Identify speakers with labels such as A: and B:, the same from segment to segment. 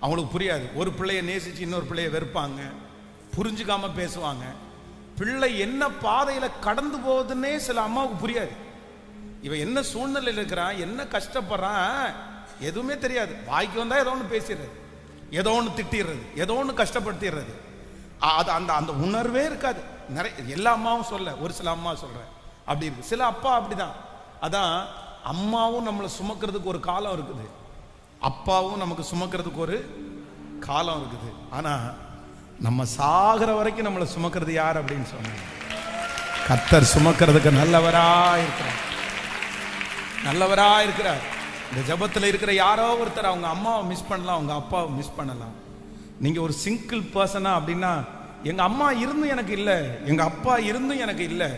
A: அவங்களுக்கு புரியாது. ஒரு பிள்ளையை நேசித்து இன்னொரு பிள்ளையை வெறுப்பாங்க. புரிஞ்சுக்காமல் பேசுவாங்க. பிள்ளை என்ன பாதையில் கடந்து போகுதுன்னே சில அம்மாவுக்கு புரியாது. இவன் என்ன சூழ்நிலையில் இருக்கிறான் என்ன கஷ்டப்படுறான் எதுவுமே தெரியாது. வாய்க்கு வந்தால் ஏதோ ஒன்று பேசிடுறது. ஏதோ ஒன்று திட்டிடுறது. ஏதோ ஒன்று கஷ்டப்படுத்திடுறது. அது அந்த அந்த உணர்வே இருக்காது. நிறைய எல்லா அம்மாவும் சொல்ல ஒரு சில அம்மா சொல்கிறேன் அப்படி இருக்கு. சில அப்பா அப்படிதான். அதான் அம்மாவும் நம்மளை சுமக்கிறதுக்கு ஒரு காலம் இருக்குது. அப்பாவும் நமக்கு சுமக்கிறதுக்கு ஒரு காலம் இருக்குது. ஆனா நம்ம சாகிற வரைக்கும் நம்மளை சுமக்கிறது யார் அப்படின்னு சொன்னாங்க கத்தர் சுமக்கிறதுக்கு நல்லவரா இருக்கிறார். நல்லவரா இருக்கிறார். இந்த ஜபத்தில் இருக்கிற யாரோ ஒருத்தர் அவங்க அம்மாவை மிஸ் பண்ணலாம் அவங்க அப்பாவை மிஸ் பண்ணலாம். நீங்கள் ஒரு சிங்கிள் பர்சனா அப்படின்னா எங்கள் அம்மா இருந்தும் எனக்கு இல்லை எங்கள் அப்பா இருந்தும் எனக்கு இல்லை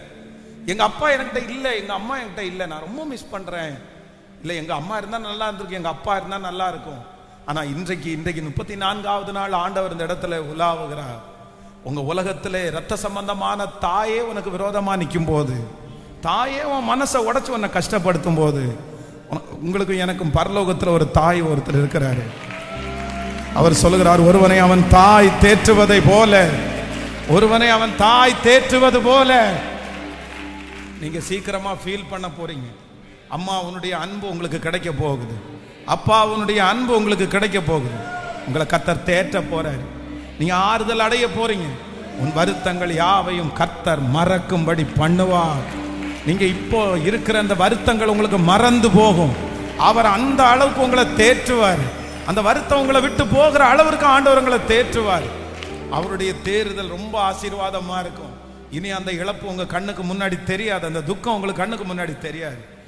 A: எங்கள் அப்பா என்கிட்ட இல்லை எங்கள் அம்மா என்கிட்ட இல்லை நான் ரொம்ப மிஸ் பண்ணுறேன் இல்லை எங்கள் அம்மா இருந்தால் நல்லா இருந்திருக்கும் எங்கள் அப்பா இருந்தால் நல்லா இருக்கும். ஆனால் இன்றைக்கு இன்றைக்கு முப்பத்தி நான்காவது நாள் ஆண்டவர் இந்த இடத்துல உலாவுகிறார். உங்கள் உலகத்தில் ரத்த சம்பந்தமான தாயே உனக்கு விரோதமாக நிற்கும் போது தாயே உன் மனசை உடச்சி உன்னை கஷ்டப்படுத்தும் போது உங்களுக்கும் எனக்கும் பரலோகத்தில் ஒரு தாய் ஒருத்தர் இருக்கிறாரு. அவர் சொல்லுகிறார் ஒருவனை அவன் தாய் தேற்றுவதை போல ஒருவனை அவன் தாய் தேற்றுவது போல. நீங்க சீக்கிரமா ஃபீல் பண்ண போறீங்க. அம்மா உன்னுடைய அன்பு உங்களுக்கு கிடைக்க போகுது. அப்பா உன்னுடைய அன்பு உங்களுக்கு கிடைக்க போகுது. உங்களை கத்தர் தேற்ற போறாரு. நீங்க ஆறுதல் அடைய போறீங்க. உன் வருத்தங்கள் யாவையும் கத்தர் மறக்கும்படி பண்ணுவார். நீங்க இப்போ இருக்கிற அந்த வருத்தங்கள் உங்களுக்கு மறந்து போகும். அவர் அந்த அளவுக்கு உங்களை தேற்றுவார். அந்த வருத்தம் உங்களை விட்டு போகிற அளவிற்கு ஆண்டவர் உங்களை தேற்றுவார். அவருடைய தேறுதல் ரொம்ப ஆசீர்வாதமா இருக்கும். இனி அந்த இழப்பு உங்க கண்ணுக்கு முன்னாடி தெரியாது. அந்த துக்கம் உங்களுக்கு கண்ணுக்கு முன்னாடி தெரியாது.